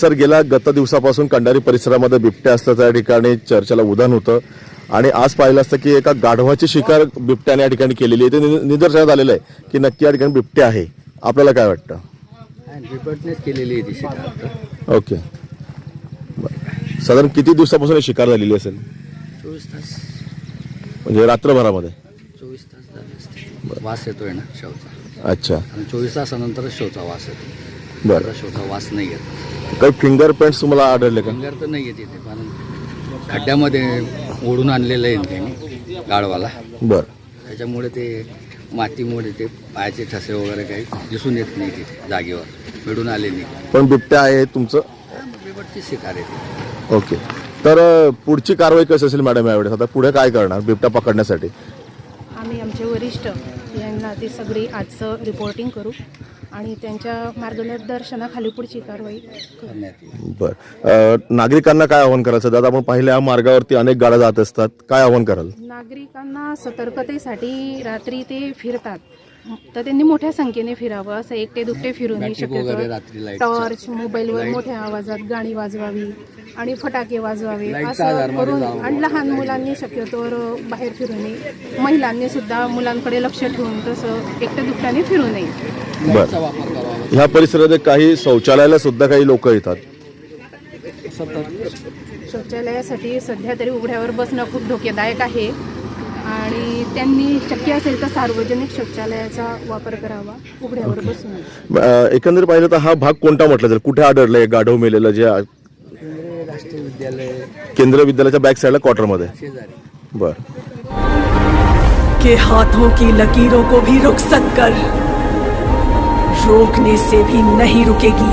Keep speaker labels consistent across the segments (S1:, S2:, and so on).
S1: Sir गेल्या गत दिवसापासून कंडारी परिसरामध्ये बिबट्या असल्याचं या ठिकाणी चर्चेला उदाहरण होतं. आणि आज पाहिलं असतं की एका गाढवाची शिकार बिबट्याने या ठिकाणी केलेली आहे. ते निदर्शनात आलेलं आहे की नक्की या ठिकाणी बिबट्या आहे. आपल्याला काय वाटतं?
S2: रिपोर्टनेच केलेली आहे ती शिकार.
S1: ओके. साधारण किती दिवसापासून ही शिकार झालेली असेल?
S2: चोवीस तास.
S1: म्हणजे रात्रभरामध्ये?
S2: चोवीस तास झाले वास येतोय ना शवचा
S1: अच्छा.
S2: चोवीस तासानंतरच शवचा वास येतो.
S1: बरं.
S2: शवचा वास नाही येत.
S1: काही फिंगर प्रिंट्स तुम्हाला आढळले का?
S2: फिंगर तर नाही येत इथे कारण खड्ड्यामध्ये ओढून आणलेलं आहे त्यांनी गाढवाला
S1: बरं.
S2: त्याच्यामुळे ते मातीमुळे ते पायाचे ठसे वगैरे काही दिसून येत नाही तिथे जागेवर. मिळून आले नाही.
S1: पण बिबट्या आहे तुमचं?
S2: बिबटची शिकार आहे
S1: ओके. तर पुढची कारवाई कशी असेल मॅडम यावेळेस? आता पुढे काय करणार बिबट्या पकडण्यासाठी?
S3: आम्ही आमचे वरिष्ठ यांना ती सगळी आजचं रिपोर्टिंग करू. आणि त्यांच्या मार्गदर्शनाखाली पुढची कारवाई
S1: बर. नागरिकांना काय आवाहन करायचं दादा आपण पाहिल्या मार्गावरती अनेक गाड्या जात असतात. काय आवाहन कराल?
S3: नागरिकांना सतर्कतेसाठी रात्री ते फिरतात. तर त्यांनी मोठ्या संख्येने फिरावं असं एकटे दुकटे फिरू नये
S2: Battery वगैरे रात्री
S3: शक्यतो टॉर्च मोबाईलवर मोठ्या आवाजात गाणी वाजवावी आणि फटाके वाजवावे असं करून. आणि लहान मुलांनी शक्यतोवर बाहेर फिरू नये. महिलांनी सुद्धा मुलांकडे लक्ष ठेवून तसं एकट्या दुकट्याने फिरू नये.
S1: बर. ह्या परिसरात काही शौचालयाला सुद्धा काही लोक येतात.
S3: शौचालयासाठी सध्या तरी उघड्यावर बसणं खूप धोकेदायक आहे. आणि त्यांनी शक्य असेल तर सार्वजनिक शौचालयाचा वापर करावा उघड्यावर बसू नये
S1: अं, एकंदरीत पाहिलं तर हा भाग कोणता म्हटलं जाईल? कुठे आढळलंय गाढव मेलेलं जे आ-
S2: केंद्रीय राष्ट्रीय विद्यालय.
S1: केंद्रीय विद्यालयाच्या बॅक साईडला क्वार्टरमध्ये
S2: शेजारी.
S1: बर.
S4: के हाथों की लकीरों को भी रुक कर। रोकने से भी नहीं रुकेगी।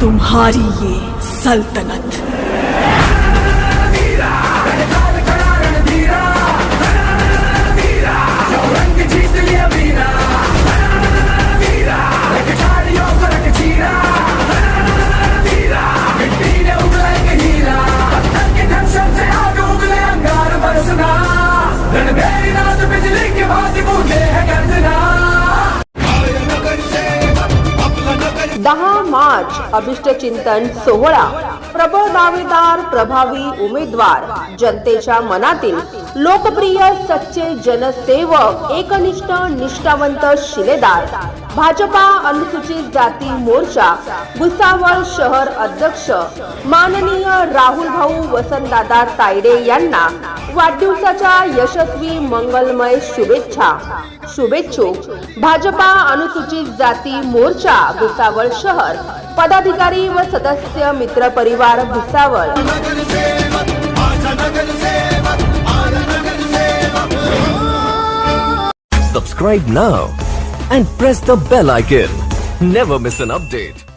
S4: तुम्हारी ये सल्तनत।
S5: दहा मार्च अभिष्ट चिंतन सोहळा. प्रबळ दावेदार प्रभावी उमेदवार. जनतेच्या मनातील लोकप्रिय सच्चे जनसेवक एकनिष्ठ निष्ठावंत शिलेदार. भाजपा अनुसूचित जाती मोर्चा भुसावळ शहर अध्यक्ष. माननीय राहुल भाऊ वसंतदादा तायडे यांना वाढदिवसाच्या यशस्वी मंगलमय शुभेच्छा. शुभेच्छुक भाजपा अनुसूचित जाती मोर्चा भुसावळ शहर. पदाधिकारी व सदस्य मित्र परिवार Bhusawal.
S6: Subscribe now and press the bell icon never miss an update